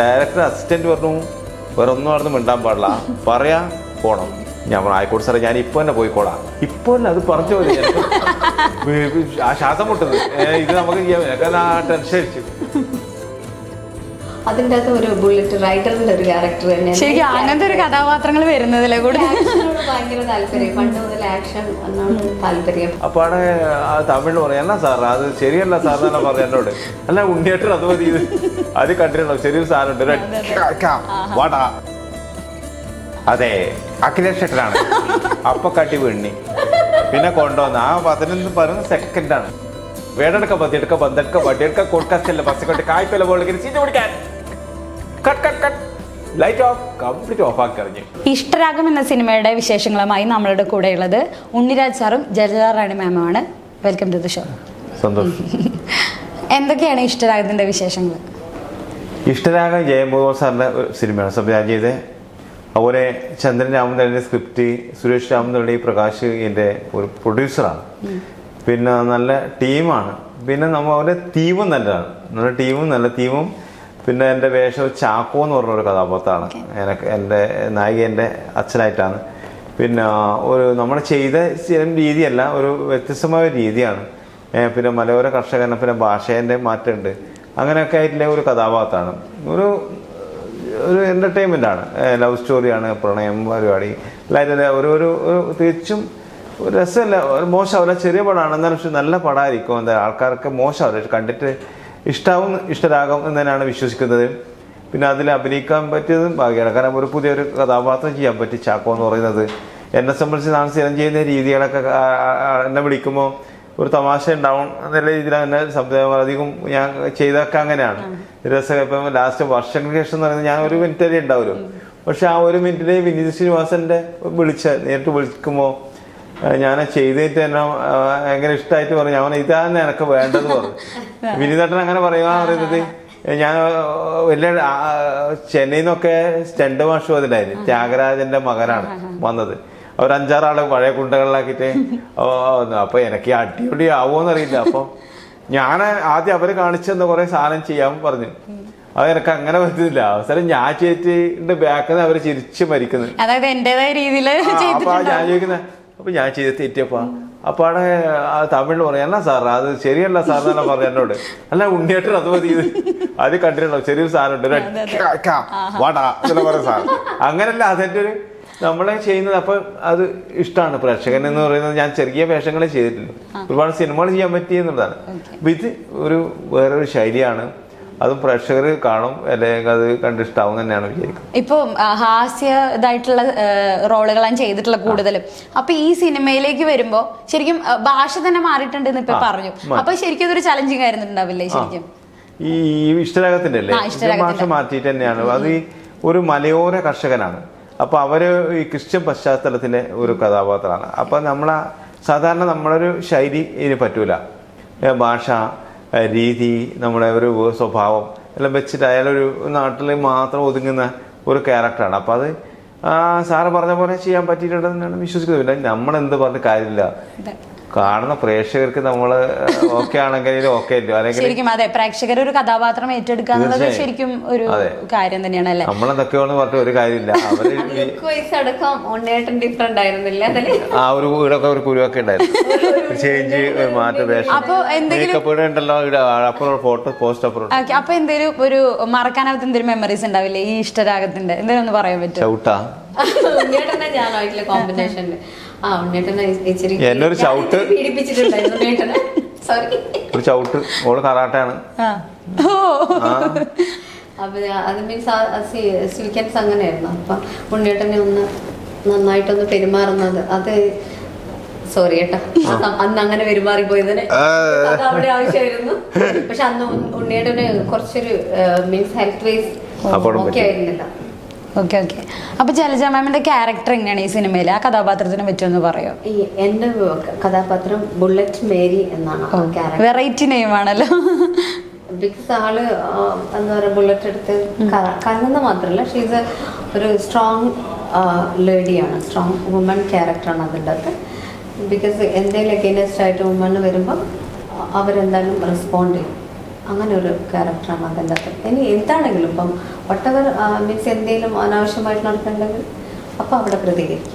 Director assistant പറഞ്ഞു വേറെ ഒന്നും അവിടെ നിന്ന് മിണ്ടാൻ പാടില്ല. പറയാ പോണം. ഞാൻ പറഞ്ഞു ആയിക്കോട്ടെ സാറേ ഞാൻ ഇപ്പൊ തന്നെ പോയിക്കോളാം ഇപ്പൊ തന്നെ അത് പറഞ്ഞു മതി ആ ശ്വാസം മുട്ടത് ഇത് നമുക്ക് ചെയ്യാൻ പറ്റില്ല. ആ ടെൻഷൻ അടിച്ചു. അതിന്റെ അകത്ത് ഒരു ബുള്ളറ്റ് റൈഡറിന്റെ ഒരു ക്യാരക്ടർ തന്നെ ശരിക്കും അങ്ങനത്തെ ഒരു കഥാപാത്രങ്ങൾ വരുന്നതിലെ കൂടുതൽ ആക്ഷനോട് ഭയങ്കര താല്പര്യം. പണ്ട് മുതൽ ആക്ഷൻ എന്നാണ് താല്പര്യം. അപ്പൊ അവിടെ ആ തമിഴിൽ പറയാം എന്നാ സാർ അത് ശരിയല്ല സാർ എന്നാ പറഞ്ഞു എന്നോട്. അല്ല ഉണ്ണിയേട്ടർ അത് മതി ഇത്. അത് കണ്ടിട്ടുണ്ടോ? ചെറിയൊരു സാധനം ഉണ്ട് വാടാ. അതെ അഖിലേഷ് ഷെട്ടറാണ് അപ്പൊ കട്ടി വീണ്ണി പിന്നെ കൊണ്ടുവന്ന. ആ പതിനൊന്ന് പതിനൊന്ന് സെക്കൻഡാണ്. വേടെടുക്ക പതിയെടുക്ക പന്തെടുക്ക വടിയെടുക്ക കൊടുക്കല്ല ബസ് കൊണ്ട് സീറ്റ് പിടിക്കാൻ. Cut cut cut light off complete off ആക്കി എറിഞ്ഞു ഇഷ്ടരാഗം എന്ന സിനിമയുടെ വിശേഷങ്ങളുമായി നമ്മളുടെ കൂടെയുള്ളത് ഉണ്ണിരാജ് സാറും ജലജ റാണി മാമുമാണ് വെൽക്കം ടു ദ ഷോ സന്തോഷം. എന്തൊക്കെയാണ് ഇഷ്ടരാഗത്തിന്റെ വിശേഷങ്ങൾ ഇഷ്ടരാഗം ജയമോഹൻ സാറിന്റെ ഒരു സിനിമയാണ്. സംവിധാനം ചെയ്ത്. അതുപോലെ ചന്ദ്രൻ രാമന്തളിന്റെ സ്ക്രിപ്റ്റ് സുരേഷ് രാമന്തളി പ്രകാശ് എന്റെ ഒരു പ്രൊഡ്യൂസറാണ് പിന്നെ നല്ല ടീമാണ്. പിന്നെ നമ്മൾ അവരുടെ തീമും നല്ലതാണ്. നല്ല ടീമും നല്ല തീമും പിന്നെ എന്റെ വേഷം ചാക്കോ എന്ന് പറഞ്ഞ ഒരു കഥാപാത്രമാണ്. എനിക്ക് എന്റെ നായിക എന്റെ അച്ഛനായിട്ടാണ്. പിന്നെ ഒരു നമ്മൾ ചെയ്ത രീതിയല്ല ഒരു വ്യത്യസ്തമായ രീതിയാണ്. പിന്നെ മലയോര കർഷകനെ പിന്നെ ഭാഷേന്റെ മാറ്റമുണ്ട്. അങ്ങനെയൊക്കെ ആയിട്ടുള്ള ഒരു കഥാപാത്രമാണ് ഒരു ഒരു എന്റർടൈൻമെന്റ് ആണ്. ലവ് സ്റ്റോറിയാണ് പ്രണയം പരിപാടി. അല്ലാതെ ഒരു ഒരു തികച്ചും ഒരു രസമല്ല ഒരു മോശമാവില്ല ചെറിയ പടമാണ്. എന്നാലും പക്ഷെ നല്ല പടമായിരിക്കും എന്താ ആൾക്കാർക്ക് മോശമാവില്ല കണ്ടിട്ട് ഇഷ്ടാവും ഇഷ്ടരാകും എന്ന് തന്നെയാണ് വിശ്വസിക്കുന്നത്. പിന്നെ അതിൽ അഭിനയിക്കാൻ പറ്റിയതും ഭാഗ്യമാണ്. കാരണം ഒരു പുതിയൊരു കഥാപാത്രം ചെയ്യാൻ പറ്റി ചാക്കോ എന്ന് പറയുന്നത്. എന്നെ സംബന്ധിച്ച് നാളെ സ്ഥിരം ചെയ്യുന്ന രീതികളൊക്കെ എന്നെ വിളിക്കുമ്പോൾ ഒരു തമാശ ഉണ്ടാവും എന്നുള്ള രീതിയിൽ തന്നെ സംവിധാനം അധികം ഞാൻ ചെയ്തൊക്കെ അങ്ങനെയാണ്. രസം ഇപ്പം ലാസ്റ്റ് വർഷങ്ങൾക്ക് ശേഷം എന്ന് പറയുന്നത് ഞാൻ ഒരു മിനിറ്റ് വരെ ഉണ്ടാവുമല്ലോ. പക്ഷെ ആ ഒരു മിനിറ്റിൽ വിനീത് ശ്രീനിവാസന്റെ വിളിച്ച നേരിട്ട് വിളിക്കുമ്പോൾ ഞാൻ ചെയ്തിട്ട് തന്നെ ഭയങ്കര ഇഷ്ടമായിട്ട് പറഞ്ഞു. ഞാൻ ഇതാണ് എനിക്ക് വേണ്ടത് പറഞ്ഞു. വിനീതട്ടൻ അങ്ങനെ പറയുക പറയുന്നത്. ഞാൻ വലിയ ചെന്നൈന്നൊക്കെ ചെന്നൈയിൽ നിന്നൊക്കെ സ്റ്റണ്ട് മാഷ് അതിലായിരുന്നു ത്യാഗരാജന്റെ മകനാണ് വന്നത്. അവർ അഞ്ചാറാളെ പഴയ കുണ്ടകളിലാക്കിയിട്ട്. ഓ, അപ്പൊ എനിക്ക് അടിപൊളി ആവുമോന്ന് അറിയില്ല അപ്പൊ ഞാൻ ആദ്യം അവർ കാണിച്ചെന്ന കുറെ സാധനം ചെയ്യാൻ പറഞ്ഞു. അത് എനിക്ക് അങ്ങനെ പറ്റുന്നില്ല അവസരം ഞാൻ ചേച്ചിന്റെ ബാക്കിൽ നിന്ന് അവർ ചിരിച്ച് മരിക്കുന്നത് അതായത് എന്റേതായ രീതിയിൽ അപ്പൊ ഞാൻ ചോദിക്കുന്നത് അപ്പൊ ഞാൻ ചെയ്ത് തെറ്റിയപ്പാ അപ്പൊ അവിടെ തമിഴിൽ പറയാം എന്നാ സാർ അത് ശരിയല്ല സാർ എന്നാ പറഞ്ഞു എന്നോട്. അല്ല ഉണ്ണിയേട്ടൻ അത് മതി ഇത് അത് കണ്ടിട്ടുണ്ടോ ചെറിയൊരു സാധനം ഉണ്ട് ഒരു വാടാ പറയും സാർ അങ്ങനല്ല അതെന്റെ ഒരു നമ്മളെ ചെയ്യുന്നത് അപ്പൊ അത് ഇഷ്ടമാണ് പ്രേക്ഷകൻ എന്ന് പറയുന്നത് ഞാൻ ചെറിയ വേഷങ്ങളെ ചെയ്തിട്ടില്ല. ഒരുപാട് സിനിമകൾ ചെയ്യാൻ പറ്റി എന്നുള്ളതാണ്. അപ്പൊ ഇത് ഒരു വേറൊരു ശൈലിയാണ്. അതും പ്രേക്ഷകർ കാണും അല്ലെങ്കിൽ അത് കണ്ടിഷ്ടാവും തന്നെയാണ് വിചാരിക്കുന്നത്. ഇപ്പൊ ഹാസ്യ ഇതായിട്ടുള്ള റോളുകളാണ് ചെയ്തിട്ടുള്ള കൂടുതലും. അപ്പൊ ഈ സിനിമയിലേക്ക് വരുമ്പോ ശരിക്കും ഭാഷ തന്നെ മാറിയിട്ടുണ്ടെന്ന് ഇപ്പൊ പറഞ്ഞു. അപ്പൊ ശരിക്കും അതൊരു ചലഞ്ചിങ് ആയിരുന്നുണ്ടാവില്ലേ ശരിക്കും? ഈ ഇഷ്ടരാഗത്തിന്റെ അല്ലേ? ഭാഷ മാറ്റിയിട്ട് തന്നെയാണ്. അത് ഒരു മലയോര കർഷകനാണ്. അപ്പൊ അവർ ഈ ക്രിസ്ത്യൻ പശ്ചാത്തലത്തിലെ ഒരു കഥാപാത്രമാണ്. അപ്പൊ നമ്മളെ സാധാരണ നമ്മളൊരു ശൈലി ഇതിന് പറ്റൂല. ഭാഷ രീതി നമ്മുടെ ഒരു സ്വഭാവം എല്ലാം വെച്ചിട്ട് അയാളൊരു നാട്ടിൽ മാത്രം ഒതുങ്ങുന്ന ഒരു ക്യാരക്ടറാണ്. അപ്പൊ അത് സാറ് പറഞ്ഞ പോലെ ചെയ്യാൻ പറ്റിയിട്ടുണ്ടെന്നാണ് വിശ്വസിക്കുന്നത് നമ്മൾ എന്ത് പറഞ്ഞ കാര്യമില്ല. കാണുന്ന പ്രേക്ഷകർക്ക് നമ്മൾ ഓക്കെ ആണെങ്കിൽ ഓക്കെ ശരിക്കും അതെ പ്രേക്ഷകർ ഒരു കഥാപാത്രം ഏറ്റെടുക്കുക എന്നുള്ളത് ശരിക്കും ഒരു കാര്യം തന്നെയാണ് അല്ലേ? നമ്മളെന്തൊക്കെയാണെന്ന് പറഞ്ഞിട്ട് ഒരു കാര്യമില്ല. അവർ ആ ഒരു വീടൊക്കെ ഒരു കുരുവൊക്കെ ഉണ്ടായിരുന്നു. ചേഞ്ച് ഒരു മാറ്റം വേഷം. അപ്പൊ എന്തെങ്കിലും ഫോട്ടോ പോസ്റ്റ് അപ്പുറം ഓക്കെ അപ്പൊ എന്തെങ്കിലും ഒരു മറക്കാനാവാത്ത എന്തെങ്കിലും മെമ്മറീസ് ഉണ്ടാവില്ലേ ഈ ഇഷ്ടരാഗത്തിന്റെ? എന്തെങ്കിലും ഒന്ന് പറയാൻ പറ്റും ചവിട്ടാ. എന്നെ ഒരു ചവിട്ട്. ഒരു ചവിട്ട്. ഓൾ കറാട്ടയാണ് അപ്പൊ അത് മീൻസ് സ്വീക്കൻസ് അങ്ങനെയായിരുന്നു. അപ്പൊ ഉണ്ണേട്ടനെ ഒന്ന് നന്നായിട്ടൊന്ന് പെരുമാറുന്നത്. അത് സോറി കേട്ടോ അന്ന് അങ്ങനെ പെരുമാറി പോയതിന്. അവിടെ ആവശ്യമായിരുന്നു. പക്ഷെ അന്ന് ഉണ്ണിയേട്ടന് കുറച്ചൊരു മീൻസ് ഹെൽത്ത് വൈസ് ഓക്കെ ആയിരുന്നില്ല. Okay okay. അപ്പൊ ജലജ മാമിന്റെ ക്യാരക്ടർ എങ്ങനെയാണ് ഈ സിനിമയിൽ ആ കഥാപാത്രത്തിനെ പറ്റുമെന്ന് പറയോ? ഈ എന്റെ കഥാപാത്രം ബുള്ളറ്റ് മേരി എന്നാണ് വെറൈറ്റി നെയിം ആണല്ലോ. ബിക്കോസ് ആൾ എന്താ പറയുക ബുള്ളറ്റ് എടുത്ത് ക- മാത്രല്ല മാത്രമല്ല ഷീസ് ഒരു സ്ട്രോങ് ലേഡിയാണ് സ്ട്രോങ് വുമൺ ക്യാരക്ടറാണ് അതിന്റെ അകത്ത് ബിക്കോസ് എന്തെങ്കിലും അഗേനസ്റ്റ് ആയിട്ട് വുമണ് വരുമ്പോൾ അവരെന്തായാലും റെസ്പോണ്ട് ചെയ്യും. അങ്ങനെ ഒരു ക്യാരക്ടറാണ് അതിന്റെ അകത്ത്. ഇനി എന്താണെങ്കിലും ഇപ്പം വട്ടവർ മീൻസ് എന്തെങ്കിലും അനാവശ്യമായിട്ട് നടക്കുന്നുണ്ടെങ്കിൽ അപ്പം അവിടെ പ്രതികരിക്കും.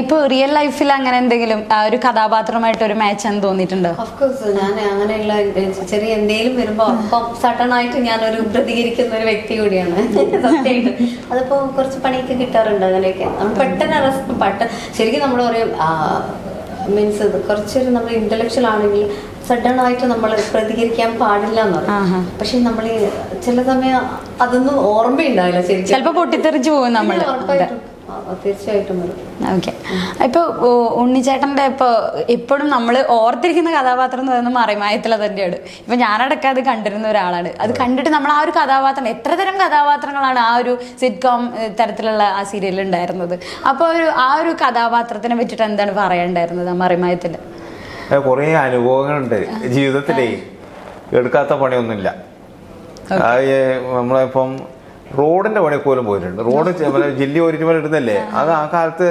ഇപ്പൊ റിയൽ ലൈഫിൽ അങ്ങനെ എന്തെങ്കിലും ഒരു കഥാപാത്രമായിട്ട് ഒരു മാച്ച് എന്ന് തോന്നിയിട്ടുണ്ടോ? ഓഫ്കോഴ്സ് ഞാൻ അങ്ങനെയുള്ള ചെറിയ എന്തെങ്കിലും വരുമ്പോ അപ്പം സഡൻ ആയിട്ട് ഞാൻ ഒരു പ്രതികരിക്കുന്ന ഒരു വ്യക്തി കൂടിയാണ്. സത്യമായിട്ട്. അതിപ്പോ കുറച്ച് പണിയൊക്കെ കിട്ടാറുണ്ട് അങ്ങനെയൊക്കെ. നമ്മൾ പെട്ടെന്ന് അറസ്റ്റ് പെട്ടെന്ന് ശരിക്കും നമ്മൾ പറയും മീൻസ് കുറച്ചൊരു നമ്മൾ ഇന്റലക്ച്വൽ ആണെങ്കിൽ സഡൻ ആയിട്ട് നമ്മൾ പ്രതികരിക്കാൻ പാടില്ല എന്ന്. പറയും. പക്ഷെ നമ്മൾ ചില സമയം അതൊന്നും ഓർമ്മയുണ്ടാവില്ല ശരിക്കും. ചിലപ്പോ പൊട്ടിത്തെറിച്ച് പോകും നമ്മൾ തീർച്ചയായിട്ടും ഓക്കെ. ഇപ്പൊ ഓ, ഉണ്ണിച്ചേട്ടന്റെ ഇപ്പൊ എപ്പോഴും നമ്മൾ ഓർത്തിരിക്കുന്ന കഥാപാത്രം എന്ന് പറയുന്നത് മറിമായത്തില തന്നെയാണ്. ഇപ്പൊ ഞാനടക്കം അത് കണ്ടിരുന്ന ഒരാളാണ്. അത് കണ്ടിട്ട് നമ്മൾ ആ ഒരു കഥാപാത്രം എത്ര തരം കഥാപാത്രങ്ങളാണ് ആ ഒരു സിറ്റ്കോം തരത്തിലുള്ള ആ സീരിയലിൽ ഉണ്ടായിരുന്നത്? അപ്പോൾ ഒരു ആ ഒരു കഥാപാത്രത്തിനെ പറ്റിയിട്ട് എന്താണ് പറയണ്ടായിരുന്നത് ആ മറിമായത്തിൽ കുറേ അനുഭവങ്ങളുണ്ട് ജീവിതത്തിലേ. എടുക്കാത്ത പണിയൊന്നുമില്ല. നമ്മളിപ്പം റോഡിന്റെ പണി പോലും പോയിട്ടുണ്ട്. റോഡ് ജില്ലി ഇടുന്നല്ലേ? അത് ആ കാലത്ത്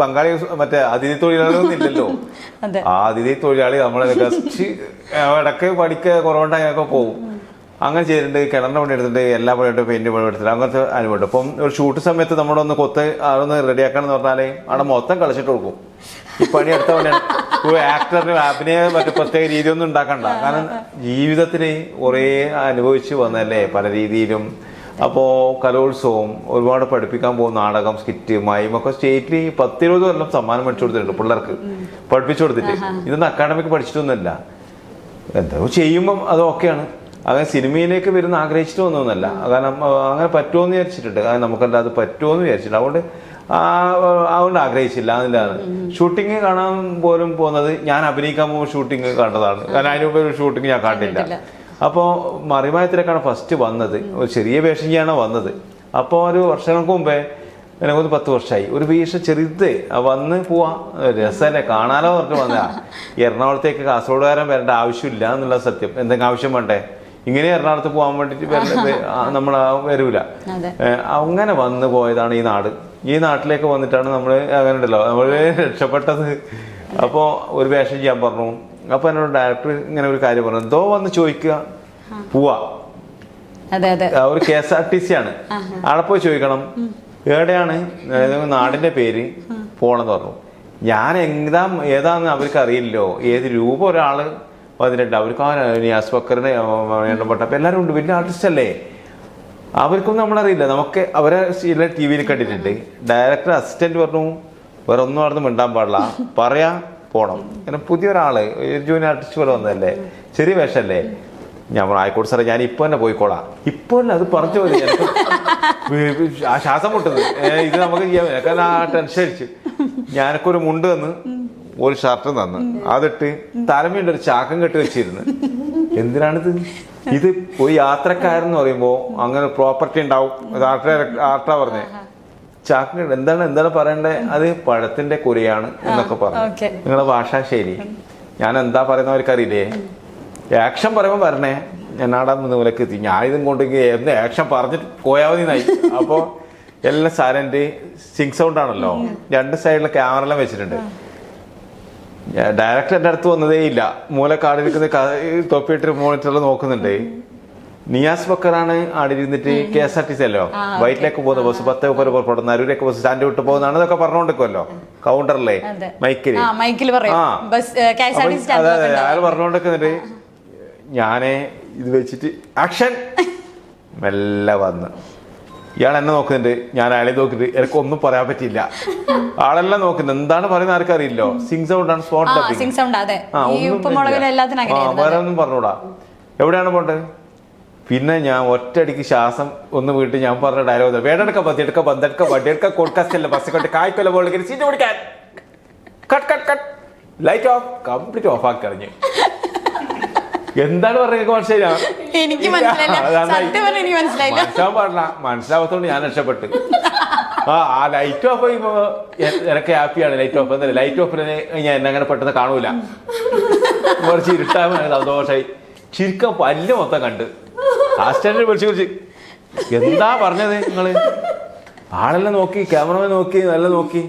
ബംഗാളി മറ്റേ അതിഥി തൊഴിലാളികളൊന്നും ഇല്ലല്ലോ. ആ അതിഥി തൊഴിലാളി നമ്മളെ ഗസ്റ്റ് ഇടയ്ക്ക് പഠിക്ക കുറവുണ്ടായൊക്കെ പോകും അങ്ങനെ ചെയ്തിട്ടുണ്ട്. കിണറിന്റെ പണി എടുത്തിട്ട് എല്ലാ പണിയായിട്ട് പെയിന്റ് പണി എടുത്തിട്ട് അങ്ങനത്തെ അനുഭവമുണ്ട്. ഇപ്പം ഒരു ഷൂട്ട് സമയത്ത് നമ്മളൊന്ന് കൊത്ത് അതൊന്ന് റെഡിയാക്കണം എന്ന് പറഞ്ഞാൽ അവിടെ മൊത്തം കളിച്ചിട്ട് കൊടുക്കും. ഈ പണി എടുത്ത പണിയാണ് ഒരു ആക്ടറിന് അഭിനയം മറ്റു പ്രത്യേക രീതിയൊന്നും ഉണ്ടാക്കണ്ട. കാരണം ജീവിതത്തിൽ കുറേ അനുഭവിച്ച് വന്നല്ലേ പല രീതിയിലും. അപ്പോൾ കലോത്സവം ഒരുപാട് പഠിപ്പിക്കാൻ പോകുന്ന നാടകം സ്കിറ്റ് മൈം ഒക്കെ സ്റ്റേറ്റിൽ പത്തിരുപത് കൊല്ലം സമ്മാനം മേടിച്ചു കൊടുത്തിട്ടുണ്ട് പിള്ളേർക്ക്. പഠിപ്പിച്ചു കൊടുത്തിട്ട്. ഇതൊന്നും അക്കാഡമിക്ക് പഠിച്ചിട്ടൊന്നുമില്ല. എന്തോ ചെയ്യുമ്പം അത് ഓക്കെയാണ്. അങ്ങനെ സിനിമയിലേക്ക് വരുന്ന ആഗ്രഹിച്ചിട്ട് വന്നതൊന്നല്ല കാരണം അങ്ങനെ പറ്റുമോ എന്ന് വിചാരിച്ചിട്ടുണ്ട് നമുക്കല്ലാതെ നമുക്കല്ല അത് പറ്റുമോ എന്ന് വിചാരിച്ചിട്ടുണ്ട്. അതുകൊണ്ട് അതുകൊണ്ട് ആഗ്രഹിച്ചില്ല അതിലാണ് ഷൂട്ടിങ് കാണാൻ പോലും പോകുന്നത് ഞാൻ അഭിനയിക്കാൻ പോകുമ്പോൾ ഷൂട്ടിങ് കണ്ടതാണ്. കാരണം അതിന് മുമ്പ് ഒരു ഷൂട്ടിങ് ഞാൻ കണ്ടില്ല. അപ്പോൾ മറിമായത്തിലേക്കാണ് ഫസ്റ്റ് വന്നത്. ഒരു ചെറിയ വേഷം ചെയ്യാനാണ് വന്നത്. അപ്പോൾ ഒരു വർഷങ്ങൾക്ക് മുമ്പേ എനിക്കൊന്ന് പത്ത് വർഷമായി ഒരു വീഴ്ച ചെറുത് വന്ന് പോവാ. രസമല്ലേ കാണാലോ എന്ന് പറഞ്ഞിട്ട് വന്നതാ. എറണാകുളത്തേക്ക് കാസർഗോഡുകാരൻ വരേണ്ട ആവശ്യമില്ല എന്നുള്ള സത്യം. എന്തെങ്കിലും ആവശ്യം വേണ്ടേ? ഇങ്ങനെ എറണാകുളത്ത് പോകാൻ വേണ്ടിട്ട് നമ്മൾ വരൂല. അങ്ങനെ വന്നു പോയതാണ് ഈ നാട്. ഈ നാട്ടിലേക്ക് വന്നിട്ടാണ് നമ്മൾ അങ്ങനെ ഉണ്ടല്ലോ നമ്മൾ രക്ഷപ്പെട്ടത്. അപ്പോൾ ഒരു വേഷം ചെയ്യാൻ പറഞ്ഞു. അപ്പോൾ എന്നോട് ഡയറക്ടർ ഇങ്ങനെ ഒരു കാര്യം പറഞ്ഞു. എന്തോ വന്ന് ചോദിക്കുക. പോവാ. ഒരു K S R T C ആണ്. അവിടെ പോയി ചോദിക്കണം. എവിടെയാണ്? നാടിന്റെ പേര് പോണെന്ന് പറഞ്ഞു. ഞാൻ എന്താ ഏതാന്ന് അവർക്ക് അറിയില്ലോ ഏത് രൂപ ഒരാൾ വന്നിട്ടുണ്ട്. അവർക്ക് ആ നിയാസ് ബക്കറിന്റെ എണ്ണപ്പെട്ട എല്ലാരും എല്ലാവരും ഉണ്ട്. വലിയ ആർട്ടിസ്റ്റ് അല്ലേ? അവർക്കൊന്നും നമ്മളറിയില്ല. നമുക്ക് അവരെ ടി വിയിൽ കണ്ടിട്ടുണ്ട്. ഡയറക്ടർ അസിസ്റ്റന്റ് പറഞ്ഞു വേറെ ഒന്നും അവിടെ നിന്ന് മിണ്ടാൻ പാടില്ല. പറയാ പോണം. അങ്ങനെ പുതിയൊരാൾ ഒരു ജൂനിയർ ആർട്ടിസ്റ്റ് പോലെ വന്നതല്ലേ? ചെറിയ വേഷമല്ലേ ഞാൻ ആയിക്കോട്ടെ സാറേ ഞാൻ ഇപ്പൊ തന്നെ പോയിക്കോളാം. ഇപ്പൊ തന്നെ അത് പറഞ്ഞു മതി ആ ശ്വാസം മുട്ടുന്നത്. ഇത് നമുക്ക് ചെയ്യാൻ. കാരണം ആ ടെൻഷൻ അടിച്ചു. ഞാനൊക്കെ ഒരു മുണ്ട് തന്ന് ഒരു ഷർട്ട് തന്ന്. അതിട്ട് തലമേണ്ട ഒരു ചാക്കം കെട്ടി വെച്ചിരുന്നു. എന്തിനാണിത്? ഇത് ഒരു യാത്രക്കാരൻ എന്ന് പറയുമ്പോ അങ്ങനെ പ്രോപ്പർട്ടി ഉണ്ടാവും. ആർട്ടാ പറഞ്ഞേ? ചാക്കം കെട്ടി എന്താണ് എന്താണ് പറയണ്ടേ? അത് പഴത്തിന്റെ കുരയാണ് എന്നൊക്കെ പറഞ്ഞു. നിങ്ങളെ ഭാഷാശൈലി ഭാഷാ ശൈലി ഞാൻ എന്താ പറയുന്നവർക്കറിയില്ലേ ആക്ഷൻ പറയുമ്പോൾ വരണേ. എന്നാടാ മൂലക്ക് എത്തി ഞാൻ ഇതും കൊണ്ട് എന്ത് ആക്ഷൻ പറഞ്ഞിട്ട് പോയാൽ മതി അപ്പോൾ എല്ലാം സൈലന്റ് സിങ് സൗണ്ട് ആണല്ലോ. രണ്ട് സൈഡിലെ ക്യാമറ എല്ലാം വെച്ചിട്ടുണ്ട്. ഡയറക്ടർ എന്റെ അടുത്ത് വന്നതേ ഇല്ല. മൂലക്കാടിരിക്കുന്ന തൊപ്പിയിട്ട് മോണിറ്ററിൽ നോക്കുന്നുണ്ട്. നിയാസ് ബക്കറാണ് ആടിരുന്നിട്ട് K S R T C അല്ലോ? വൈറ്റിലേക്ക് പോകുന്ന ബസ് പത്ത് മുപ്പത് പുറപ്പെടുന്ന അരൂരേക്ക് ബസ് സ്റ്റാൻഡ് വിട്ട് പോകുന്നതാണ് ഇതൊക്കെ പറഞ്ഞുകൊണ്ടിരിക്കുമല്ലോ കൗണ്ടറിലെ. മൈക്കിൽ അതെ അതെ അയാൾ പറഞ്ഞുകൊണ്ടിരിക്കുന്നുണ്ട് ഞാനേ ഇത് വെച്ചിട്ട് ആക്ഷൻ മെല്ലെ വന്ന് ഇയാൾ എന്നെ നോക്കുന്നുണ്ട്. ഞാൻ അയാളെ നോക്കിയിട്ട് എനിക്ക് ഒന്നും പറയാൻ പറ്റില്ല ആളെല്ലാം നോക്കുന്നത് എന്താണ് പറയുന്നത് ആർക്കറിയില്ലോ സിംഗ് സൗണ്ട് ആണ് സ്പോട്ട് വേറെ ഒന്നും പറഞ്ഞൂടാ എവിടെയാണ് പോണ്ടത്? പിന്നെ ഞാൻ ഒറ്റയടിക്ക് ശ്വാസം ഒന്ന് വീട്ട് ഞാൻ പറഞ്ഞ ഡയലോഗ് വേടെടുക്ക ബത്തിയെടുക്ക ബന്തെടുക്ക വടിയെടുക്ക കൊടുക്കസ്റ്റല്ല ബസ് കൊണ്ട് കായ്ക്കൊല്ല പോലെ സീറ്റ് പിടിക്കാൻ. Cut cut cut light off complete off ആക്കി കളഞ്ഞു. എന്താണ് പറഞ്ഞത് മനസ്സിലായില്ല? എനിക്ക്. മനസ്സിലാവാൻ പാടില്ല. മനസ്സിലാവാത്തോണ്ട് ഞാൻ രക്ഷപ്പെട്ടു. ആ ആ ലൈറ്റ് ഓഫ് ചെയ്യുമ്പോ എനക്ക് ഹാപ്പിയാണ് ലൈറ്റ് ഓഫ് എന്നല്ലേ ലൈറ്റ് ഓഫ് ഞാൻ എന്നെ അങ്ങനെ പെട്ടെന്ന് കാണൂല. കുറച്ച് ഇരുട്ടാൻ സന്തോഷമായി ശരിക്കും പല്ല് മൊത്തം കണ്ട്. ആ സ്റ്റാൻഡിൽ വിളിച്ചു കുറിച്ച് എന്താ പറഞ്ഞത് നിങ്ങൾ? ആളെല്ലാം നോക്കി ക്യാമറമാൻ നോക്കി നല്ല നോക്കി.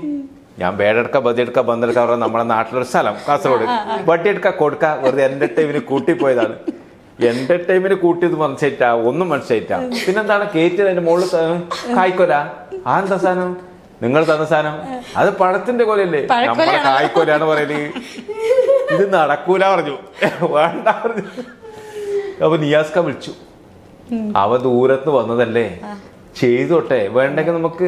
ഞാൻ ബേടെടുക്ക ബദിയെടുക്ക ബന്തെടുക്ക പറഞ്ഞ നമ്മുടെ നാട്ടിലൊരു സ്ഥലം കാസർഗോഡ്. വട്ടിയെടുക്ക കൊടുക്ക വെറുതെ എന്റെ ടൈമിന് കൂട്ടിപ്പോയതാണ്. എന്റർടൈൻമെന്റ് കൂട്ടിയത് മനസ്സിലായിട്ടാ ഒന്നും മനസ്സിലായിട്ടാ. പിന്നെന്താണ് കയറ്റിയത് അതിന്റെ മുകളിൽ കായ്ക്കൊല? ആ എന്താ സാധനം? നിങ്ങൾ തന്ന സാധനം? അത് പഴത്തിന്റെ കൊലയല്ലേ? നമ്മളെ കായ്ക്കൊലാണ് പറയൽ. ഇത് നടക്കൂല പറഞ്ഞു. വേണ്ട പറഞ്ഞു. അപ്പൊ നിയാസ്ക വിളിച്ചു. അവ ദൂരത്ത് വന്നതല്ലേ? ചെയ്തോട്ടെ. വേണ്ടെങ്കിൽ നമുക്ക്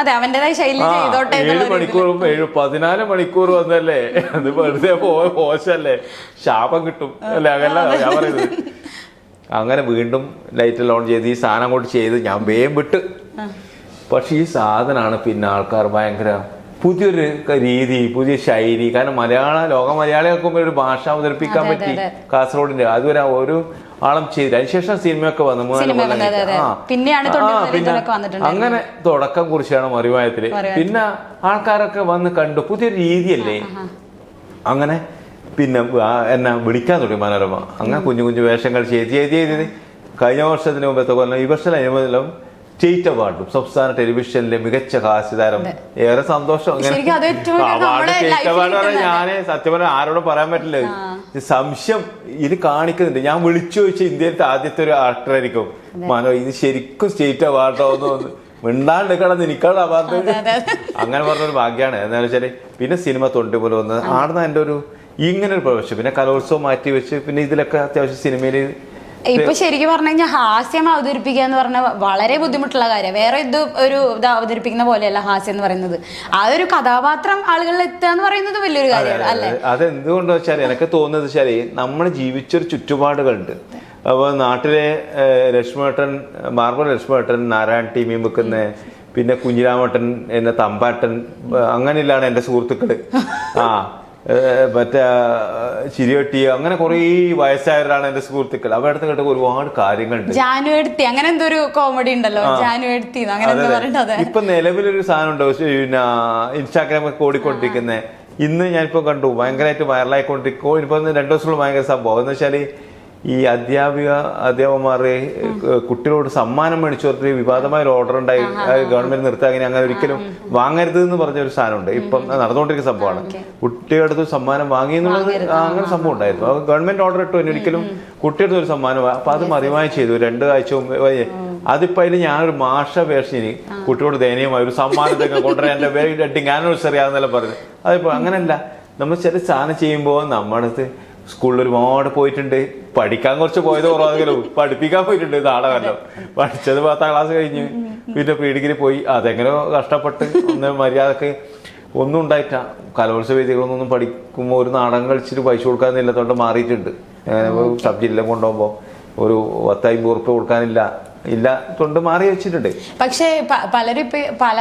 അതെ അവന്റേതായ ശൈലി ചെയ്തോട്ടെ ഏഴ്. മണിക്കൂറും ഏഴ് പതിനാല് മണിക്കൂർ വന്നല്ലേ? അത് വെറുതെ പോശല്ലേ മോശല്ലേ ശാപം കിട്ടും. അല്ലേ അങ്ങനല്ല ഞാൻ പറയുന്നത്. അങ്ങനെ വീണ്ടും ലൈറ്റ് ലോൺ ചെയ്ത് ഈ സാധനം അങ്ങോട്ട് ചെയ്ത് ഞാൻ വേഗം വിട്ട്. പക്ഷെ ഈ സാധനമാണ് പിന്നെ ആൾക്കാർ ഭയങ്കര പുതിയൊരു രീതി പുതിയ ശൈലി. കാരണം മലയാള ലോക മലയാളികൾക്ക് ഒരു ഭാഷ അവതരിപ്പിക്കാൻ പറ്റി കാസർഗോഡിന്റെ അതുവരെ ഒരു ആളും ചെയ്തു അതിനുശേഷം സിനിമയൊക്കെ വന്നു. മൂന്നാൽ കൊല്ലം കഴിഞ്ഞിട്ട്. ആ. അങ്ങനെ തുടക്കം കുറിച്ചാണ് മറിവായത്തിൽ പിന്നെ ആൾക്കാരൊക്കെ വന്ന് കണ്ടു. പുതിയൊരു രീതിയല്ലേ? അങ്ങനെ പിന്നെ ആ എന്നെ വിളിക്കാൻ തുടങ്ങി മനോരമ. അങ്ങനെ കുഞ്ഞു കുഞ്ഞു വേഷങ്ങൾ ചെയ്ത് ചെയ്ത് ചെയ്ത് കഴിഞ്ഞ വർഷത്തിന് മുമ്പത്തെ കൊല്ലം ഈ വർഷം അനുബന്ധം സ്റ്റേറ്റ് അവാർഡും സംസ്ഥാന ടെലിവിഷനിലെ മികച്ച ഹാസ്യതാരം ഏറെ സന്തോഷം. അവാർഡ് സ്റ്റേറ്റ് അവാർഡ് പറഞ്ഞാൽ ഞാൻ സത്യം പറഞ്ഞാൽ ആരോടും പറയാൻ പറ്റില്ല. സംശയം ഇത് കാണിക്കുന്നുണ്ട്. ഞാൻ വിളിച്ചു ചോദിച്ച ഇന്ത്യയിലത്തെ ആദ്യത്തെ ഒരു ആക്ടർ ആയിരിക്കും. മനോ ഇത് ശരിക്കും സ്റ്റേറ്റ് അവാർഡോ എന്ന് മിണ്ടാണ്ട് കിടന്ന് എനിക്കാണ് അവാർഡ് അങ്ങനെ പറഞ്ഞൊരു ഭാഗ്യമാണ് എന്താണെന്ന് വെച്ചാൽ പിന്നെ സിനിമ തൊണ്ടി പോലെ വന്നത് ആടുന്ന എന്റെ ഒരു ഇങ്ങനെ ഒരു പ്രവേശം. പിന്നെ കലോത്സവം മാറ്റി വെച്ച് പിന്നെ ഇതിലൊക്കെ അത്യാവശ്യം സിനിമയിൽ ഇപ്പൊ ശരിക്കും പറഞ്ഞു കഴിഞ്ഞാൽ ഹാസ്യം അവതരിപ്പിക്കുക എന്ന് പറഞ്ഞാൽ വളരെ ബുദ്ധിമുട്ടുള്ള കാര്യം. വേറെ ഇത് ഒരു ഇത് അവതരിപ്പിക്കുന്ന പോലെയല്ല ഹാസ്യം എന്ന് പറയുന്നത്. ആ ഒരു കഥാപാത്രം ആളുകളിൽ എത്തുക എന്ന് പറയുന്നത് വലിയൊരു കാര്യമാണ് അല്ലേ? അതെന്തുകൊണ്ട് വെച്ചാൽ എനിക്ക് തോന്നുന്നത് വെച്ചാൽ നമ്മൾ ജീവിച്ചൊരു ചുറ്റുപാടുകളുണ്ട്. അപ്പോൾ നാട്ടിലെ ലക്ഷ്മേട്ടൻ മാർബൽ ലക്ഷ്മേട്ടൻ നാരായൺ ടി വെക്കുന്ന പിന്നെ കുഞ്ഞിരാമേട്ടൻ എന്ന തമ്പാട്ടൻ ഏഹ്, അങ്ങനെയുള്ളതാണ് എന്റെ സുഹൃത്തുക്കൾ. ആ മറ്റേ ചിരിയൊട്ടി അങ്ങനെ കുറേ വയസ്സായവരാണ് എന്റെ സുഹൃത്തുക്കൾ. അടുത്ത് കേട്ട ഒരുപാട് കാര്യങ്ങളുണ്ട്. ജാനു എടുത്തി അങ്ങനെ എന്തോ ഒരു കോമഡി ഉണ്ടല്ലോ. ജാനു അങ്ങനെ എന്തോ പറഞ്ഞിട്ട് അതെ. ഇപ്പൊ നിലവിലൊരു സാധനം ഉണ്ടോ പിന്നെ ഇൻസ്റ്റാഗ്രാമൊക്കെ ഓടിക്കൊണ്ടിരിക്കുന്നത് ഇന്ന് ഞാനിപ്പോ കണ്ടു ഭയങ്കരമായിട്ട് വൈറലായിക്കൊണ്ടിരിക്കും ഒന്ന് രണ്ടു ദിവസമുള്ള ഭയങ്കര സംഭവം. എന്ന് വെച്ചാൽ ഈ അധ്യാപിക അധ്യാപകന്മാരെ കുട്ടികളോട് സമ്മാനം മേടിച്ചു വിവാദമായ ഒരു ഓർഡർ ഉണ്ടായി ഗവൺമെന്റ് നിർത്താൻ അങ്ങനെ ഒരിക്കലും വാങ്ങരുത് എന്ന് പറഞ്ഞ ഒരു സാധനമുണ്ട്. ഇപ്പം നടന്നുകൊണ്ടിരിക്കുന്ന സംഭവമാണ്. കുട്ടികളുടെ അടുത്ത് സമ്മാനം വാങ്ങി എന്നുള്ളത് അങ്ങനെ സംഭവം ഉണ്ടായിരുന്നു. ഗവൺമെന്റ് ഓർഡർ ഇട്ടു എന്നെ ഒരിക്കലും കുട്ടിയുടെ ഒരു സമ്മാനം അപ്പൊ അത് മറിമായി ചെയ്തു. രണ്ട് ആഴ്ച മുമ്പ് അതിപ്പോ അതിൽ ഞാനൊരു മാഷ വേഷന് കുട്ടിയോട് ദയനീയമായി ഒരു സമ്മാനത്തൊക്കെ കൊണ്ടുവരാൻ എന്റെ വെഡിങ് ആനിവേഴ്സറി ആണെന്നെല്ലാം പറഞ്ഞു. അതിപ്പോ അങ്ങനല്ല. നമ്മൾ ചില സാധനം ചെയ്യുമ്പോൾ നമ്മുടെ അടുത്ത് സ്കൂളിൽ ഒരുപാട് പോയിട്ടുണ്ട്. പഠിക്കാൻ കുറച്ച് പോയത് കുറവാണെങ്കിലും പഠിപ്പിക്കാൻ പോയിട്ടുണ്ട് നാടകമല്ലോ പഠിച്ചത് പത്താം ക്ലാസ് കഴിഞ്ഞ് പിന്നെ പ്രീ ഡിഗ്രി പോയി. അതെങ്ങനെയോ കഷ്ടപ്പെട്ട് ഒന്ന് മര്യാദയ്ക്ക് ഒന്നും ഉണ്ടായിട്ട. കലോത്സവ വേദികളൊന്നും പഠിക്കുമ്പോൾ ഒരു നാടകം കളിച്ചിട്ട് പൈസ കൊടുക്കാനില്ലാത്തോണ്ട് മാറിയിട്ടുണ്ട്. സബ് ജില്ല കൊണ്ടുപോകുമ്പോൾ ഒരു പത്തായിരം ഉറുപ്പ് കൊടുക്കാനില്ല. ഇല്ല തൊണ്ട് മാറി വെച്ചിട്ടുണ്ട്. പക്ഷേ പലരും ഇപ്പൊ പല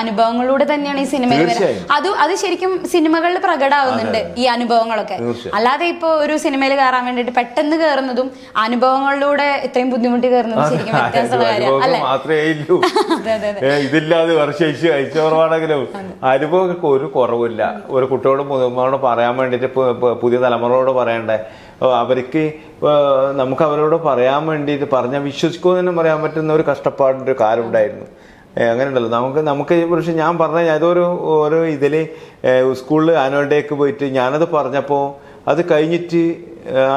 അനുഭവങ്ങളിലൂടെ തന്നെയാണ് ഈ സിനിമയിൽ വരുന്നത് അത് അത് ശരിക്കും സിനിമകളിൽ പ്രകടാവുന്നുണ്ട് ഈ അനുഭവങ്ങളൊക്കെ. അല്ലാതെ ഇപ്പൊ ഒരു സിനിമയിൽ കയറാൻ വേണ്ടിട്ട് പെട്ടെന്ന് കയറുന്നതും അനുഭവങ്ങളിലൂടെ ഇത്രയും ബുദ്ധിമുട്ടി കയറുന്നതും ശരിക്കും വ്യത്യാസമുള്ള കാര്യം ഇതില്ലാതെ ഒരു കുറവില്ല ഒരു കുട്ടിയോട് മുതിർന്നവരോട് പറയാൻ വേണ്ടിയിട്ട് പു- പുതിയ തലമുറയോട് പറയണ്ടേ? അവർക്ക് നമുക്ക് അവരോട് പറയാൻ വേണ്ടിയിട്ട് പറഞ്ഞാൽ വിശ്വസിക്കുമോ തന്നെ പറയാൻ പറ്റുന്ന ഒരു കഷ്ടപ്പാടിന്റെ ഒരു കാലം ഉണ്ടായിരുന്നു. ഏ, അങ്ങനെ ഉണ്ടല്ലോ നമുക്ക് നമുക്ക് പക്ഷെ ഞാൻ പറഞ്ഞ ഏതൊരു ഓരോ ഇതിൽ സ്കൂളിൽ ആനുവൽ ഡേക്ക് പോയിട്ട് ഞാനത് പറഞ്ഞപ്പോൾ അത് കഴിഞ്ഞിട്ട്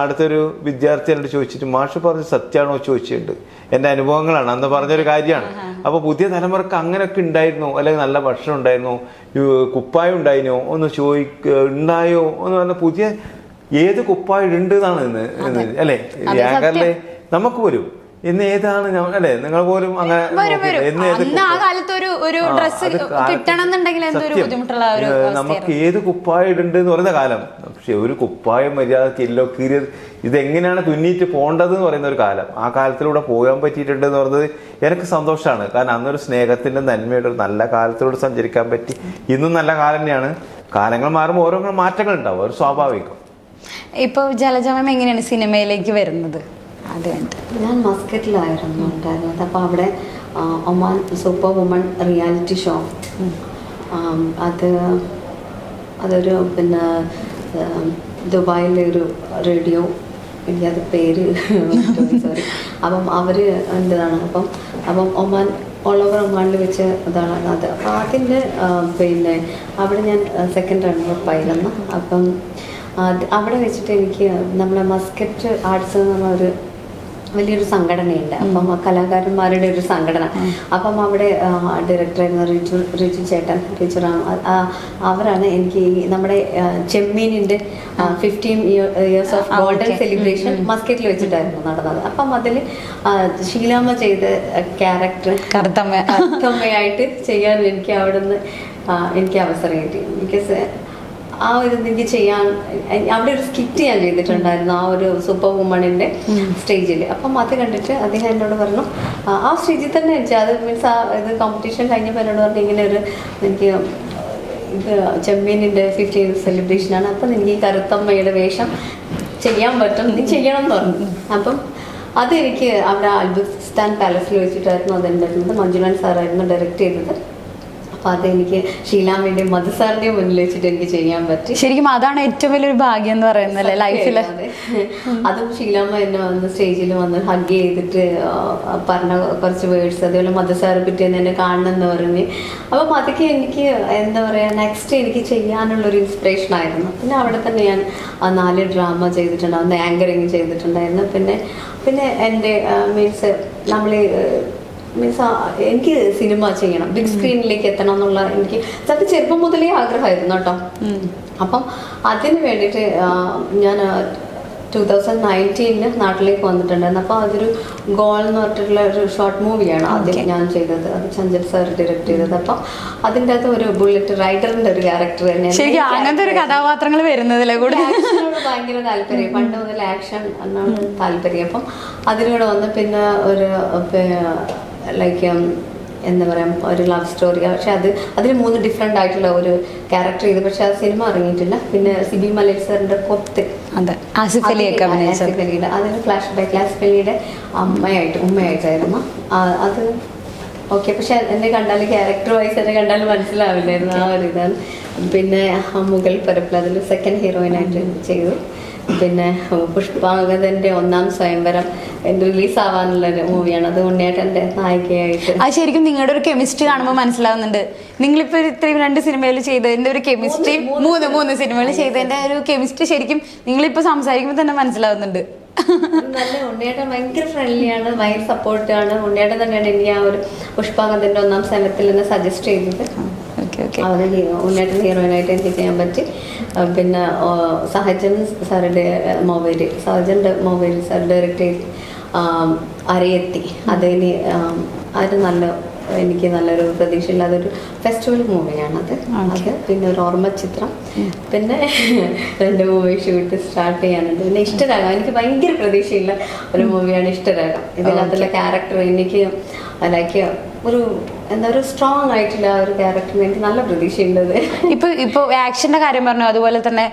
അടുത്തൊരു വിദ്യാർത്ഥി എന്നോട് ചോദിച്ചിട്ട് മാഷ് പറഞ്ഞ സത്യമാണോ? ചോദിച്ചിട്ടുണ്ട്. എന്റെ അനുഭവങ്ങളാണ്. അന്ന് പറഞ്ഞൊരു കാര്യമാണ്. അപ്പോൾ പുതിയ തലമുറയ്ക്ക് അങ്ങനെയൊക്കെ ഉണ്ടായിരുന്നു? അല്ലെങ്കിൽ നല്ല ഭക്ഷണം ഉണ്ടായിരുന്നു? കുപ്പായം ഉണ്ടായിരുന്നോ? ഒന്ന് ചോദിക്ക ഉണ്ടായോ? എന്ന് പറഞ്ഞാൽ പുതിയ ഏത് കുപ്പായം ഉണ്ട് എന്നാണ് ഇന്ന് അല്ലേ? യാങ്കറിലെ നമുക്ക് വരും. ഇന്ന് ഏതാണ് അല്ലെ? നിങ്ങൾ പോലും അങ്ങനെ നമുക്ക് ഏത് കുപ്പായ ഇടുന്നുണ്ട് എന്ന് പറയുന്ന കാലം. പക്ഷെ ഒരു കുപ്പായം മര്യാദയ്ക്ക് എല്ലോ കീറിയത് ഇതെങ്ങനെയാണ് തുന്നിയിട്ട് പോകേണ്ടത് എന്ന് പറയുന്ന ഒരു കാലം. ആ കാലത്തിലൂടെ പോകാൻ പറ്റിയിട്ടുണ്ട് എന്ന് പറയുന്നത് എനിക്ക് സന്തോഷമാണ്. കാരണം അന്നൊരു സ്നേഹത്തിന്റെ നന്മയുടെ ഒരു നല്ല കാലത്തിലൂടെ സഞ്ചരിക്കാൻ പറ്റി. ഇന്നും നല്ല കാലം തന്നെയാണ്. കാലങ്ങൾ മാറുമ്പോൾ ഓരോ മാറ്റങ്ങൾ ഉണ്ടാവും. ഒരു സ്വാഭാവികം. ഇപ്പൊ ജലജമം എങ്ങനെയാണ് സിനിമയിലേക്ക് വരുന്നത്? ഞാൻ മസ്കറ്റിലായിരുന്നു ഉണ്ടായിരുന്നത്. അപ്പോൾ അവിടെ Oman super woman reality show. അത് അതൊരു പിന്നെ ദുബായിലെ ഒരു റേഡിയോ എനിക്കത് പേര് സോറി അപ്പം അവർ എന്താണ് അപ്പം അപ്പം ഒമാൻ ഓൾ ഓവർ ഒമാനിൽ വെച്ച് ഇതാണ് അത്. അപ്പം അതിന്റെ പിന്നെ അവിടെ ഞാൻ സെക്കൻഡ് റണ്ണർ ആയിരുന്നു. അപ്പം അത് അവിടെ വെച്ചിട്ട് എനിക്ക് നമ്മുടെ മസ്കറ്റ് ആർട്സ് എന്ന് പറഞ്ഞ ഒരു വലിയൊരു സംഘടനയുണ്ട്. അപ്പം കലാകാരന്മാരുടെ ഒരു സംഘടന. അപ്പം അവിടെ ഡയറക്ടറായിരുന്ന റിജു റിജു ചേട്ടൻ റിജു റാം അവരാണ് എനിക്ക് നമ്മുടെ ചെമ്മീനിന്റെ fifteen years of golden celebration മസ്കറ്റിൽ വെച്ചിട്ടായിരുന്നു നടന്നത്. അപ്പം അതിൽ ഷീലാമ്മ ചെയ്ത ക്യാരക്ടർ കറുത്തമ്മ. കറുത്തമ്മയായിട്ട് ചെയ്യാൻ എനിക്ക് അവിടെ നിന്ന് എനിക്ക് അവസരം കിട്ടി. ബിക്കോസ് ആ ഒരു ഇതിക്ക് ചെയ്യാൻ അവിടെ ഒരു സ്കിറ്റ് ഞാൻ ചെയ്തിട്ടുണ്ടായിരുന്നു ആ ഒരു സൂപ്പർ വുമണിന്റെ സ്റ്റേജിൽ അപ്പം അത് കണ്ടിട്ട് അദ്ദേഹം എന്നോട് പറഞ്ഞു ആ, സ്റ്റേജിൽ തന്നെ വെച്ചാൽ അത് മീൻസ് ആ ഇത് കോമ്പറ്റീഷൻ കഴിഞ്ഞപ്പോൾ എന്നോട് പറഞ്ഞു ഇങ്ങനെ ഒരു എനിക്ക് ഇത് ചെമ്മീനിന്റെ ഫിഫ്റ്റീൻ സെലിബ്രേഷനാണ് അപ്പം എനിക്ക് ഈ കറുത്തമ്മയുടെ വേഷം ചെയ്യാൻ പറ്റും. നീ ചെയ്യണം എന്ന് പറഞ്ഞു. അപ്പം അതെനിക്ക് അവിടെ അൽബുസ്ഥാൻ പാലസിൽ വെച്ചിട്ടായിരുന്നു അതുണ്ടായിരുന്നത് മഞ്ജുനാൻ സാറായിരുന്നു ഡയറക്റ്റ് ചെയ്തത്. അപ്പം അതെനിക്ക് ഷീലാമ്മയുടെയും മധു സാറിന്റെയും മുന്നിൽ വെച്ചിട്ട് എനിക്ക് ചെയ്യാൻ പറ്റി. ശരിക്കും അതാണ് ഏറ്റവും വലിയൊരു ഭാഗ്യം എന്ന് പറയുന്നത് ലൈഫിൽ? അതെ. ഷീലാമ്മ എന്നെ വന്ന് സ്റ്റേജിൽ വന്ന് ഹഗ് ചെയ്തിട്ട് പറഞ്ഞ കുറച്ച് വേർഡ്സ് അതേപോലെ മധുസാറെ പിറ്റേന്ന് എന്നെ കാണണമെന്ന് പറഞ്ഞ്. അപ്പം അതൊക്കെ എനിക്ക് എന്താ പറയുക നെക്സ്റ്റ് എനിക്ക് ചെയ്യാനുള്ളൊരു ഇൻസ്പിറേഷൻ ആയിരുന്നു. പിന്നെ അവിടെ തന്നെ ഞാൻ നാല് ഡ്രാമ ചെയ്തിട്ടുണ്ടായിരുന്നു ആങ്കറിങ് ചെയ്തിട്ടുണ്ടായിരുന്നു. പിന്നെ പിന്നെ എന്റെ മീൻസ് നമ്മൾ മീൻസ് എനിക്ക് സിനിമ ചെയ്യണം. ബിഗ് സ്ക്രീനിലേക്ക് എത്തണം എന്നുള്ള എനിക്ക് സത്യം ചെറുപ്പം മുതലേ ആഗ്രഹമായിരുന്നു കേട്ടോ. അപ്പം അതിന് വേണ്ടിയിട്ട് ഞാൻ ടൂ തൗസൻഡ് നയന്റീനിൽ നാട്ടിലേക്ക് വന്നിട്ടുണ്ടായിരുന്നു. അപ്പോൾ അതൊരു ഗോൾ എന്ന് പറഞ്ഞിട്ടുള്ള ഒരു ഷോർട്ട് മൂവിയാണ് ആദ്യം ഞാൻ ചെയ്തത്. അത് ചഞ്ചൽ സാർ ഡയറക്ട് ചെയ്തത്. അപ്പം അതിന്റെ അകത്ത് ഒരു ബുള്ളറ്റ് റൈഡറിന്റെ ഒരു ക്യാരക്ടർ തന്നെയാണ്. ശരിക്കും അങ്ങനത്തെ ഒരു കഥാപാത്രങ്ങൾ വരുന്നതിലെ കൂടെ. ഭയങ്കര താല്പര്യം. പണ്ട് മുതൽ ആക്ഷൻ എന്നാണ് താല്പര്യം. അപ്പം അതിലൂടെ വന്ന് പിന്നെ ഒരു ലൈക്ക് എന്താ പറയുക ഒരു ലവ് സ്റ്റോറി പക്ഷെ അത് അതിൽ മൂന്ന് ഡിഫറെന്റ് ആയിട്ടുള്ള ഒരു ക്യാരക്ടർ ചെയ്ത്. പക്ഷെ ആ സിനിമ ഇറങ്ങിയിട്ടില്ല. പിന്നെ സിബി മലയിൽ സാറിന്റെ കൊത്ത് അതെ. ആസിഫ് അലിയൊക്കെ അഭിനയിച്ചത്. ആസിഫ് അലിയുടെ. അതിന് ഫ്ലാഷ് ബാക്ക് ആസിഫ് അലിയുടെ അമ്മയായിട്ട് ഉമ്മയായിട്ടായിരുന്നു. അത് ഓക്കെ പക്ഷെ എന്നെ കണ്ടാൽ ക്യാരക്ടർ വൈസ് എന്നെ കണ്ടാൽ മനസ്സിലാവില്ലായിരുന്നു. ആ ഒരു ഇതാണ്. പിന്നെ ആ മുഗൾ പരപ്പിൽ അതിൽ സെക്കൻഡ് ഹീറോയിനായിട്ട് ചെയ്തു. പിന്നെ പുഷ്പാങ്കതന്റെ ഒന്നാം സ്വയംവരം റിലീസ് ആവാനുള്ള ഒരു മൂവിയാണ്. അത് ഉണ്ണിയേട്ടന്റെ നായികയായിട്ട്. അത് ശരിക്കും നിങ്ങളുടെ ഒരു കെമിസ്ട്രി കാണുമ്പോൾ മനസ്സിലാവുന്നുണ്ട്. നിങ്ങളിപ്പോ ഇത്രയും രണ്ട് സിനിമയിൽ ചെയ്തതിന്റെ ഒരു കെമിസ്ട്രി മൂന്ന് മൂന്ന് സിനിമകൾ ചെയ്തതിന്റെ ഒരു കെമിസ്ട്രി ശരിക്കും നിങ്ങളിപ്പോ സംസാരിക്കുമ്പോൾ തന്നെ മനസ്സിലാവുന്നുണ്ട്. നല്ല ഉണ്ണിയേട്ടൻ ഭയങ്കര ഫ്രണ്ട്ലിയാണ് ഭയങ്കര സപ്പോർട്ടാണ് ഉണ്ണിയേട്ടൻ തന്നെയാണ് എനിക്ക് ആ ഒരു പുഷ്പാങ്കതന്റെ ഒന്നാം സ്ഥലത്തിൽ നിന്ന് സജസ്റ്റ് ചെയ്തത്. Okay okay. അവരെ ഉണ്ണിയേട്ടൻ ഹീറോയിനായിട്ട് എനിക്ക് ചെയ്യാൻ പറ്റി. പിന്നെ സഹജൻ സാറുടെ മൊബൈൽ സഹജന്റെ മൊബൈൽ സാർ ഡയറക്റ്റ് ചെയ്ത് അരയെത്തി. അതിന് അത് നല്ല എനിക്ക് നല്ലൊരു പ്രതീക്ഷയില്ല അതൊരു ഫെസ്റ്റിവൽ മൂവിയാണത് അത് പിന്നെ ഒരു ഓർമ്മ ചിത്രം. പിന്നെ രണ്ട് മൂവി ഷൂട്ട് സ്റ്റാർട്ട് ചെയ്യാനുണ്ട്. പിന്നെ ഇഷ്ടരാഗം. എനിക്ക് ഭയങ്കര പ്രതീക്ഷയില്ല ഒരു മൂവിയാണ് ഇഷ്ടരാഗം. ഇതിനകത്തുള്ള ക്യാരക്ടർ എനിക്ക് ലൈക്ക് ഒരു എന്താ ഒരു സ്ട്രോങ് ആയിട്ടുള്ള ഒരു ക്യാരക്ടറിന് എനിക്ക് നല്ല പ്രതീക്ഷയുള്ളത് ഇപ്പൊ ഇപ്പൊ ആക്ഷന്റെ കാര്യം പറഞ്ഞു അതുപോലെ തന്നെ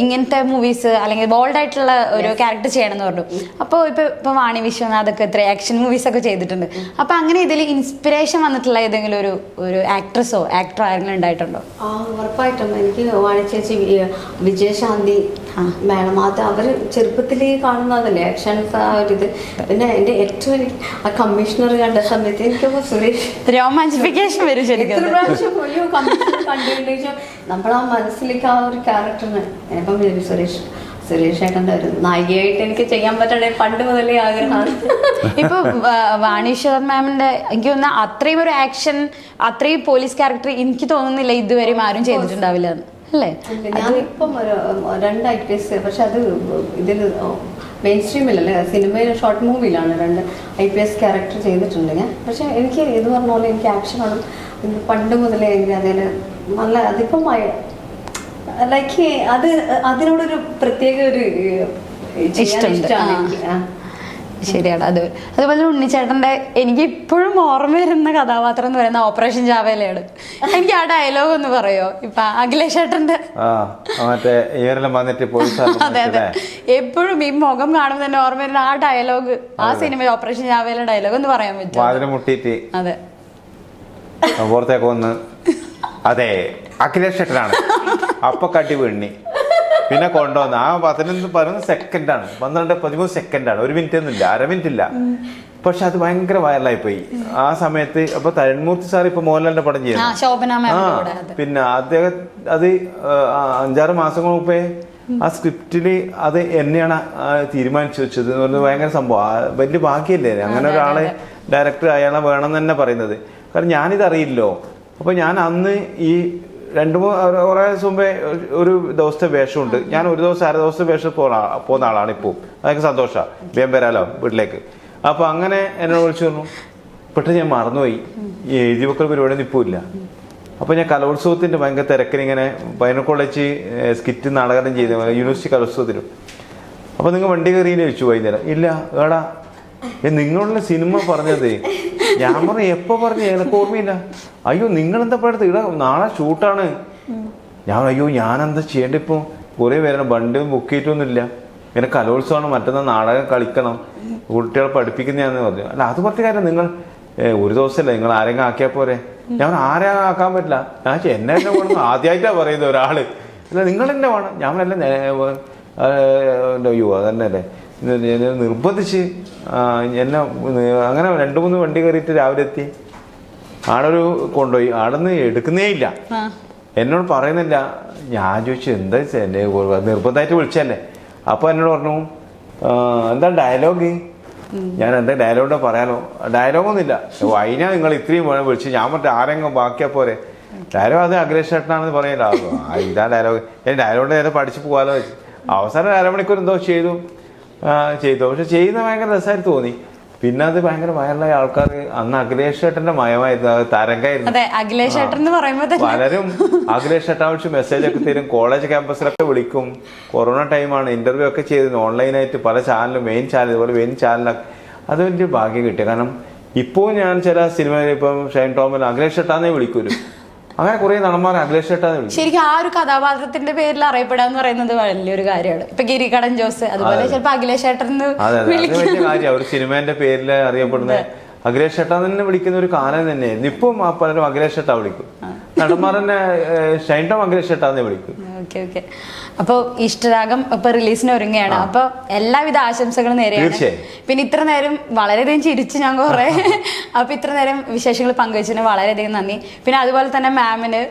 ഇങ്ങനത്തെ മൂവീസ് അല്ലെങ്കിൽ ബോൾഡ് ആയിട്ടുള്ള ഒരു ക്യാരക്ടർ ചെയ്യണം എന്ന് പറഞ്ഞു. അപ്പോൾ ഇപ്പൊ ഇപ്പൊ വാണി വിശ്വനാഥ് ഒക്കെ ഇത്ര ആക്ഷൻ മൂവീസ് ഒക്കെ ചെയ്തിട്ടുണ്ട്. അപ്പൊ അങ്ങനെ ഇതിൽ ഇൻസ്പിറേഷൻ വന്നിട്ടുള്ള ഏതെങ്കിലും ഒരു ഒരു ആക്ട്രസോ ആക്ടറോ ആരെങ്കിലും ഉണ്ടായിട്ടുണ്ടോ? ആ ഉറപ്പായിട്ടും. എനിക്ക് വാണി ചേച്ചി വിജയശാന്തി മാഡം അത് അവർ ചെറുപ്പത്തിൽ കാണുന്നതല്ലേ ആക്ഷൻസ് ആ ഒരു ഇത്. പിന്നെ എന്റെ ഏറ്റവും ആ കമ്മീഷണർ കണ്ട സമയത്ത് എനിക്കപ്പോൾ സുരേഷ് രോമാഞ്ചിഫിക്കേഷൻ വരും ശരിക്കും എത്ര. പ്രാവശ്യം ആ മനസ്സിലേക്ക് ആ ഒരു ക്യാരക്ടറിന് ഇപ്പം വിചാരിച്ചു സുരേഷ്. സുരേഷ് ഏട്ടന്റെ ഒരു നായികയായിട്ട് എനിക്ക് ചെയ്യാൻ പറ്റണേ പണ്ട് മുതലേ ആഗ്രഹമാണ്. ഇപ്പൊ വാണീശ്വർ മാമിന്റെ എനിക്ക് തോന്നുന്ന അത്രയും ഒരു ആക്ഷൻ അത്രയും പോലീസ് ക്യാരക്ടർ എനിക്ക് തോന്നുന്നില്ല ഇതുവരെയും ആരും ചെയ്തിട്ടുണ്ടാവില്ല അല്ലേ? ഞാൻ ഞാനിപ്പം ഒരു രണ്ട് ഐ പക്ഷെ അത് ഇതിൽ മെയിൻ സ്ട്രീമിലല്ല സിനിമയിൽ ഷോർട്ട് മൂവിയിലാണ് രണ്ട് ഐ പി എസ് ക്യാരക്ടർ ചെയ്തിട്ടുണ്ട് ഞാൻ. പക്ഷെ എനിക്ക് ഇത് പറഞ്ഞ പോലെ എനിക്ക് ആക്ഷൻ ആണ് പണ്ട് മുതലേ എനിക്ക് അതിന് നല്ല അതിപ്പം ലൈക്ക് അത് അതിനോടൊരു പ്രത്യേക ഒരു ഇഷ്ടമാണ് എനിക്ക്. ശരിയാണ് അത്. അതുപോലെ ഉണ്ണിച്ചേട്ടന്റെ എനിക്ക് ഇപ്പോഴും ഓർമ്മ വരുന്ന കഥാപാത്രം എന്ന് പറയുന്ന ഓപ്പറേഷൻ ജാവേലയാണ് എനിക്ക് ആ ഡയലോഗ് ഒന്ന് പറയോ? ഇപ്പൊ അഖിലേഷ് ചേട്ടന്റെ ആ മറ്റേ ഇവരെല്ലാം വന്നിട്ട് പോലീസ് അതെ അതെ. എപ്പോഴും ഈ മുഖം കാണുമ്പോൾ തന്നെ ഓർമ്മ വരുന്ന ആ ഡയലോഗ് ആ സിനിമ ഓപ്പറേഷൻ ജാവേല ഡയലോഗ് ഒന്ന് പറയാൻ പറ്റും അതെ. പുറത്തേക്ക് വന്ന് അതെ അഖിലേഷ് ചേട്ടനാണ് അപ്പൊ കട്ടി വീണ്ണി പിന്നെ കൊണ്ടുവന്ന്. ആ പതിനൊന്ന് പതിനൊന്ന് സെക്കൻഡാണ്. പന്ത്രണ്ട് പതിമൂന്ന് സെക്കൻഡാണ്. ഒരു മിനിറ്റ് ഒന്നും ഇല്ല. അര മിനിറ്റ് ഇല്ല. പക്ഷെ അത് ഭയങ്കര വൈറലായി പോയി ആ സമയത്ത് അപ്പൊ തരൺമൂർത്തി സാർ ഇപ്പൊ മോഹൻലാലിന്റെ പടം ചെയ്യുന്നു. ആ പിന്നെ അദ്ദേഹം അത് അഞ്ചാറ് മാസങ്ങൾ മുമ്പേ ആ സ്ക്രിപ്റ്റിൽ അത് എന്നെയാണ് തീരുമാനിച്ചു വെച്ചത് എന്ന് പറഞ്ഞത് ഭയങ്കര സംഭവം. വലിയ ഭാഗ്യല്ലേ? അങ്ങനെ ഒരാളെ ഡയറക്ടർ അയാളെ വേണം തന്നെ പറയുന്നത്. കാരണം ഞാനിത് അറിയില്ലോ അപ്പൊ ഞാൻ അന്ന് ഈ രണ്ട് മൂന്ന് കുറേ ദിവസം മുമ്പേ ഒരു- ദിവസത്തെ വേഷമുണ്ട്. ഞാൻ ഒരു ദിവസം അര ദിവസത്തെ വേഷം ആ- പോകുന്ന ആളാണ് ഇപ്പോൾ അതൊക്കെ സന്തോഷമാണ് വേഗം വരാലോ വീട്ടിലേക്ക്. അപ്പൊ അങ്ങനെ എന്നോട് വിളിച്ചു പറഞ്ഞു പെട്ടെന്ന് ഞാൻ മറന്നുപോയി. ഈ എഴുതി വെക്കൽ പരിപാടി ഇപ്പോൾ ഇല്ല. അപ്പൊ ഞാൻ കലോത്സവത്തിന്റെ ഭയങ്കര തിരക്കിന് ഇങ്ങനെ പൈനൽ കോളേജ് സ്കിറ്റ് നാടകം ചെയ്ത്. യൂണിവേഴ്സിറ്റി കലോത്സവത്തിനും. അപ്പൊ നിങ്ങൾ വണ്ടി കയറിയില്ലേ ചോദിച്ചു വൈകുന്നേരം. ഇല്ല ഏടാ നിങ്ങളുടെ സിനിമ പറഞ്ഞത് ഞാൻ പറഞ്ഞു എപ്പോ പറഞ്ഞു? എനിക്ക് ഓർമ്മയില്ല? അയ്യോ നിങ്ങൾ എന്താ പറയുന്നത് ഇട നാളെ ഷൂട്ടാണ്. ഞാൻ അയ്യോ ഞാൻ എന്താ ചെയ്യേണ്ട ഇപ്പൊ? കുറെ പേരാണ് ബണ്ട് ബുക്ക് ചെയ്തിട്ടൊന്നുമില്ല ഇങ്ങനെ കലോത്സവമാണ് മറ്റന്നാ നാടകം കളിക്കണം. കുട്ടികളെ പഠിപ്പിക്കുന്നതാന്ന് പറഞ്ഞു. അല്ല അത് പറഞ്ഞ കാര്യം നിങ്ങൾ ഒരു ദിവസമല്ലേ നിങ്ങൾ ആരെങ്കിലും ആക്കിയാ പോരെ? ഞാൻ ആരെ ആക്കാൻ പറ്റില്ല? ഞാൻ എന്നെ വേണം. ആദ്യമായിട്ടാ പറയുന്നത് ഒരാൾ. അല്ല നിങ്ങൾ തന്നെ വേണം. ഞാൻ അല്ല അയ്യോ അതന്നെ അല്ലേ? നിർബന്ധിച്ച് എന്നെ അങ്ങനെ രണ്ട് മൂന്ന് വണ്ടി കയറിയിട്ട് രാവിലെ എത്തി. ആടൊരു കൊണ്ടുപോയി. ആടന്ന് എടുക്കുന്നേ ഇല്ല. എന്നോട് പറയുന്നില്ല. ഞാൻ ചോദിച്ചു എന്താ എന്നെ നിർബന്ധമായിട്ട് വിളിച്ചല്ലേ അപ്പൊ എന്നോട് പറഞ്ഞു എന്താ ഡയലോഗ്? ഞാൻ എന്താ ഡയലോഗ് പറയാനോ? ഡയലോഗ് വൈനാ നിങ്ങൾ ഇത്രയും വിളിച്ച്. ഞാൻ മറ്റേ ആരെങ്കിലും ബാക്കിയാ പോരെ. ഡയലോഗ് അത് അഖിലേഷ് ചേട്ടനാണെന്ന് പറയില്ല. ആ, ഇതാ ഡയലോഗ്. ഞാൻ ഡയലോഗ് നേരെ പഠിച്ചു പോകാലോ? വെച്ച് അവസാനം അരമണിക്കൂർ എന്തോ ചെയ്തു. ചെയ്തു. പക്ഷെ ചെയ്യുന്ന ഭയങ്കര രസമായിട്ട് തോന്നി. പിന്നെ അത് ഭയങ്കര വയറുള്ള ആൾക്കാർ അന്ന് അഖിലേഷ് ചേട്ടന്റെ മയമായിരുന്നു. അത് തരംഗായിരുന്നു. അഖിലേഷ് ചേട്ടൻ എന്ന് പറയുമ്പോൾ പലരും അഖിലേഷ് ചേട്ടാ വിളിച്ച് മെസ്സേജ് ഒക്കെ തരും. കോളേജ് ക്യാമ്പസിലൊക്കെ വിളിക്കും. കൊറോണ ടൈമാണ് ഇന്റർവ്യൂ ഒക്കെ ചെയ്തിരുന്നു. ഓൺലൈനായിട്ട് പല ചാനലും മെയിൻ ചാനൽ ഇതുപോലെ മെയിൻ ചാനലൊക്കെ അത് വലിയ ഭാഗ്യം കിട്ടിയ കാരണം ഇപ്പോൾ ഞാൻ ചില സിനിമയിൽ ഇപ്പം ഷൈൻ ടോമിൽ അഖിലേഷ് ചേട്ടാന്നേ വിളിക്കൂലു അങ്ങനെ കുറെ നടന്മാർ അഖിലേഷ് ചേട്ടാന്ന് ശരിക്കും ആ ഒരു കഥാപാത്രത്തിന്റെ പേരിൽ അറിയപ്പെടുക എന്ന് പറയുന്നത് വലിയൊരു കാര്യമാണ്. ഇപ്പൊ ഗിരികടൻ ജോസ് അതുപോലെ ചിലപ്പോ അഖിലേഷ് ചേട്ടൻ ഒരു സിനിമേന്റെ പേരിൽ അറിയപ്പെടുന്ന അഖിലേഷ് ചേട്ടാ തന്നെ വിളിക്കുന്ന ഒരു കാലം തന്നെയായിരുന്നു. ഇപ്പം ആ പലരും അഖിലേഷ് ചേട്ടാ വിളിക്കും. നടന്മാർ തന്നെ ഏഹ്, ഷൈൻ ടോം അഖിലേഷ് ചേട്ടാന്നേ വിളിക്കും. Okay okay. അപ്പൊ ഇഷ്ടരാഗം ഇപ്പൊ റിലീസിന് ഒരുങ്ങുകയാണ്. അപ്പൊ എല്ലാവിധ ആശംസകളും നേരെയാണ്. പിന്നെ ഇത്ര നേരം വളരെയധികം ചിരിച്ചു ഞാൻ കുറെ അപ്പൊ ഇത്ര നേരം വിശേഷങ്ങൾ പങ്കുവച്ചതിന് വളരെയധികം നന്ദി. പിന്നെ അതുപോലെ തന്നെ മാമിന്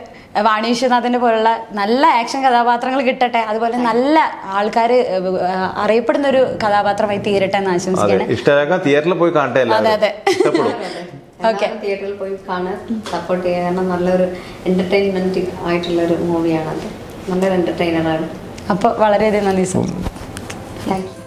വാണി വിശ്വനാഥിന്റെ പോലുള്ള നല്ല ആക്ഷൻ കഥാപാത്രങ്ങൾ കിട്ടട്ടെ. അതുപോലെ നല്ല ആൾക്കാർ അറിയപ്പെടുന്ന ഒരു കഥാപാത്രമായി തീരട്ടെ എന്ന് ആശംസിക്കുന്നു ആശംസിക്കുകയാണ് തിയേറ്ററിൽ പോയി കാണട്ടെ അതെ അതെ. ഓക്കെ. തിയേറ്ററിൽ പോയി കാണാൻ സപ്പോർട്ട് ചെയ്യാൻ നല്ലൊരു എന്റർടൈൻമെന്റ് ആയിട്ടുള്ള ഒരു മൂവിയാണത് നല്ലൊരു എന്റർടൈനറാണ് അപ്പോൾ വളരെയധികം നന്ദി സർ താങ്ക് യു